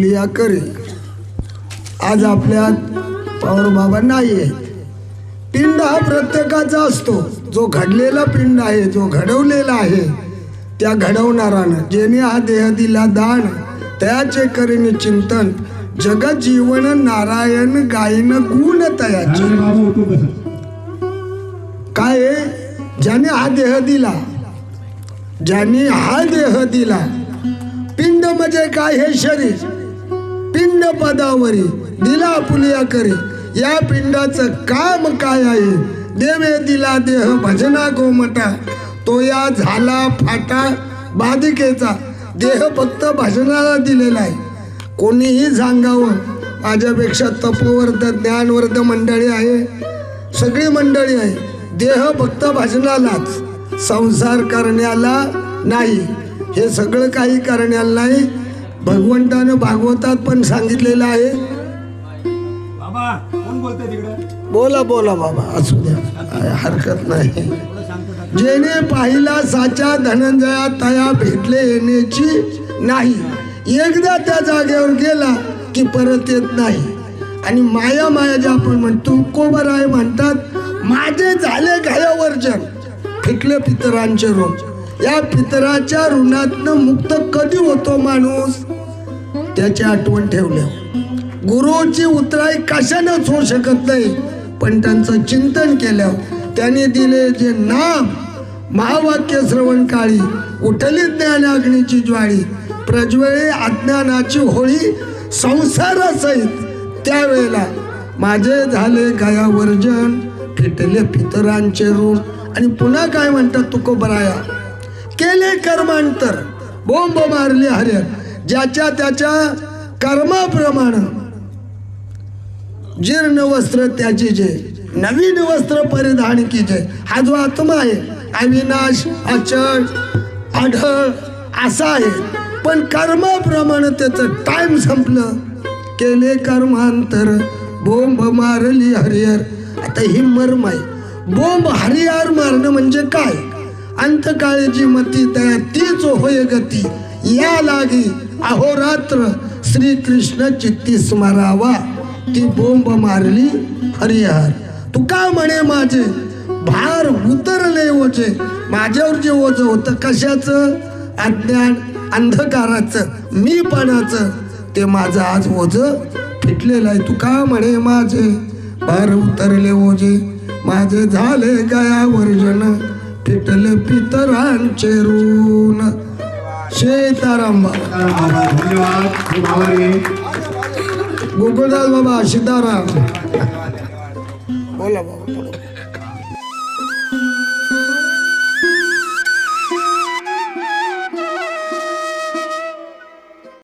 Apulia करे. आज आपल्यात पवार बाबा नाही आहेत पिंड हा प्रत्येकाचा असतो. जो घडलेला पिंड आहे जो घडवलेला आहे त्या घडवणारानं जेणे हा देह दिला दान तयाचे करीन चिंतन जगत जीवन नारायण गायन गुण तयाचे. काय? ज्याने हा देह दिला ज्याने हा देह दिला पिंड म्हणजे काय हे शरीर? पिंड पदावरी दिला पुलिया करी या पिंडाचं काम काय आहे? देवे दिला देह भजना गोमटा तो या झाला फाटा बाधिकेचा देह फक्त भजनाला दिलेला आहे. कोणीही सांगावं माझ्यापेक्षा तपोवर्ध ज्ञानवर्ध मंडळी आहे. सगळी मंडळी आहे. देह फक्त भजनालाच संसार करण्याला नाही. हे सगळं काही करण्याला नाही भगवंतानं भागवतात पण सांगितलेलं आहे. बोला बोला बाबा. असू द्या हरकत नाही. जेणे पाहिला साचा धनंजया तया भेटले येण्याची नाही. एकदा त्या जागेवर गेला की परत येत नाही. आणि माया माया जे आपण म्हणतो कोबर आहे म्हणतात माझे झाले घायावर्जन. फिटले पितरांचे ऋण या पितराच्या ऋणातनं मुक्त कधी होतो माणूस? त्याची आठवण ठेवल्या गुरुची उतराई कशानंच होऊ शकत नाही. पण त्यांचं चिंतन केलं. त्यांनी दिले जे नाम महावाक्य श्रवण काळी उठली ज्ञान अग्नीची ज्वाळी प्रज्वळे अज्ञानाची होळी संसारासहित त्यावेळेला माझे झाले गायावर्जन फिटले पितरांचे ऋण आणि पुन्हा काय म्हणतात तुकोबराया? केले कर्मांतर. बोंब मारले हरिहर. ज्याच्या त्याच्या कर्माप्रमाणे. जीर्ण वस्त्र त्याचे जे. नवीन वस्त्र परिधान कीजे हा जो आत्मा आहे. अविनाश अचळ आढळ असा आहे. पण कर्माप्रमाणे त्याचं टाइम संपलं. केले कर्मांतर. बोंब मारली हरिहर. आता ही मर्म आहे. बोंब हरिहर मारणं म्हणजे काय? अंतकाळीची मती तयार तीच होय गती. या लागी अहोरात्र श्रीकृष्ण चित्ती स्मरावा. ती बोंब मारली हरिहर तू का म्हणे माझे? भार उतरले ओझे. माझ्यावर जे ओझ होतं कशाचं? अज्ञान अंधकाराचं मीपणाचं. ते माझं आज ओझ फिटलेलं आहे. तू का म्हणे माझे? भार उतरले ओझे. माझे झाले गया वर्जन फिटले पितरांचे ऋण. शेताराम बाबा. बाबा धन्यवाद. खूप आभारी आहे. गोकुळदास बाबा सीताराम बोला बाबा